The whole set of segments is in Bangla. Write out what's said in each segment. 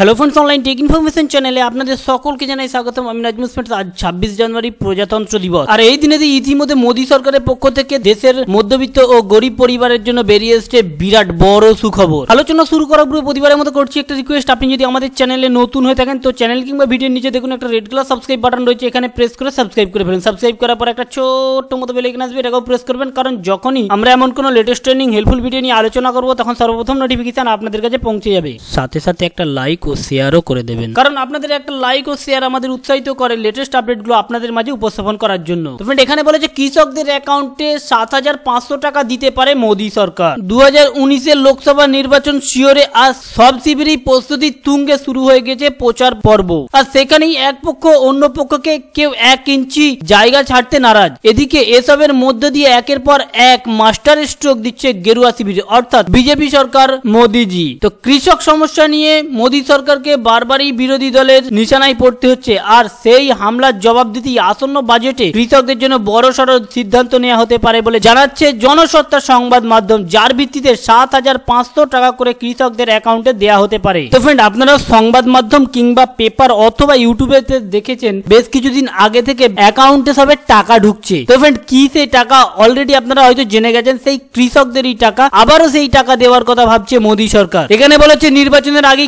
Hello friends online tech information চ্যানেলে আপনাদের সকলকে জানাই স্বাগতম। আমি নাজমুল ফ্রেন্ডস আজ ছাব্বিশ জানুয়ারি প্রজাতন্ত্র দিবস। আর এই দিনে ইতিমধ্যে মোদী সরকারের পক্ষ থেকে দেশের মধ্যবিত্ত ও গরিব পরিবারের জন্য বেরিয়ে এসছে বিরাট বড় সুখবর। আলোচনা শুরু করার পূর্বে প্রতিবারের মতো করছি একটা রিকোয়েস্ট আপনি যদি আমাদের চ্যানেলে নতুন হয়ে থাকেন, তো চ্যানেল কিংবা ভিডিওর নিচে দেখুন একটা রেড কালার সাবস্ক্রাইব বাটন রয়েছে। এখানে প্রেস করে সাবস্ক্রাইব করে ফেলুন। সাবস্ক্রাইব করার পর একটা ছোট্ট মতো বেল আইকন আসবে, এটাকেও প্রেস করবেন। কারণ যখনই আমরা এমন কোনো লেটেস্ট ট্রেনিং হেল্পফুল ভিডিও নিয়ে আলোচনা করব, তখন সর্বপ্রথম নোটিফিকেশন আপনাদের কাছে পৌঁছে যাবে। সাথে সাথে একটা লাইক ও শেয়ারও করে দেবেন। কারণ আপনাদের একটা লাইক ও শেয়ার আমাদের উৎসাহিত করে লেটেস্ট আপডেটগুলো আপনাদের মাঝে উপস্থাপন করার জন্য। তো ফ্রেন্ড এখানে বলেছে, কৃষকদের অ্যাকাউন্টে সাত হাজার পাঁচশো টাকা দিতে পারে মোদী সরকার। দু হাজার উনিশের লোকসভা নির্বাচন শিওরে আজ সব শিবিরই প্রস্তুতি তুঙ্গে শুরু হয়ে গেছে প্রচার পর্ব। আর সেখানেই এক পক্ষ অন্য পক্ষকে কেউ এক ইঞ্চি জায়গা ছাড়তে নারাজ। এদিকে এসবের মধ্য দিয়ে একের পর এক মাস্টার স্ট্রোক দিচ্ছে গেরুয়া শিবির, অর্থাৎ বিজেপি সরকার মোদিজি। তো কৃষক সমস্যা নিয়ে মোদী সরকারকে বারবারই বিরোধী দলের নিশানায় পড়তে হচ্ছে। আর সেই হামলার জবাব দিতেই আসন্ন বাজেটে কৃষকদের জন্য বড় সড় সিদ্ধান্ত নেওয়া হতে পারে বলে জানাচ্ছে জনসত্তা সংবাদ মাধ্যম, যার ভিত্তিতে সাত হাজার পাঁচশো টাকা করে কৃষকদের অ্যাকাউন্টে দেওয়া হতে পারে। তো ফ্রেন্ড আপনারা সংবাদ মাধ্যম কিংবা পেপার অথবা ইউটিউবে দেখেছেন, বেশ কিছুদিন আগে থেকে অ্যাকাউন্টে সবে টাকা ঢুকছে। তো ফ্রেন্ড কি সেই টাকা? অলরেডি আপনারা হয়তো জেনে গেছেন, সেই কৃষকদেরই টাকা। আবারও সেই টাকা দেওয়ার কথা ভাবছে মোদী সরকার। এখানে বলেছে নির্বাচনের আগে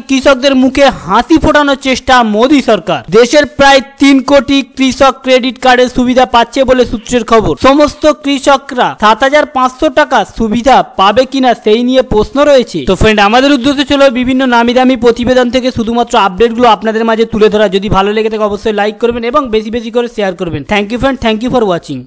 কৃষকদের মুখে হাসি ফোটানোর চেষ্টা মোদী সরকার। দেশের প্রায় তিন কোটি কৃষক ক্রেডিট কার্ডের সুবিধা পাচ্ছে বলে সূত্রের খবর। সমস্ত কৃষকরা সাত হাজার পাঁচশো টাকা সুবিধা পাবে কিনা সেই নিয়ে প্রশ্ন রয়েছে। তো ফ্রেন্ড আমাদের উদ্দেশ্য ছিল বিভিন্ন নামি দামি প্রতিবেদন থেকে শুধুমাত্র আপডেটগুলো আপনাদের মাঝে তুলে ধরা। যদি ভালো লেগে থাকে, অবশ্যই লাইক করবেন এবং বেশি বেশি করে শেয়ার করবেন। Thank you friend thank you for watching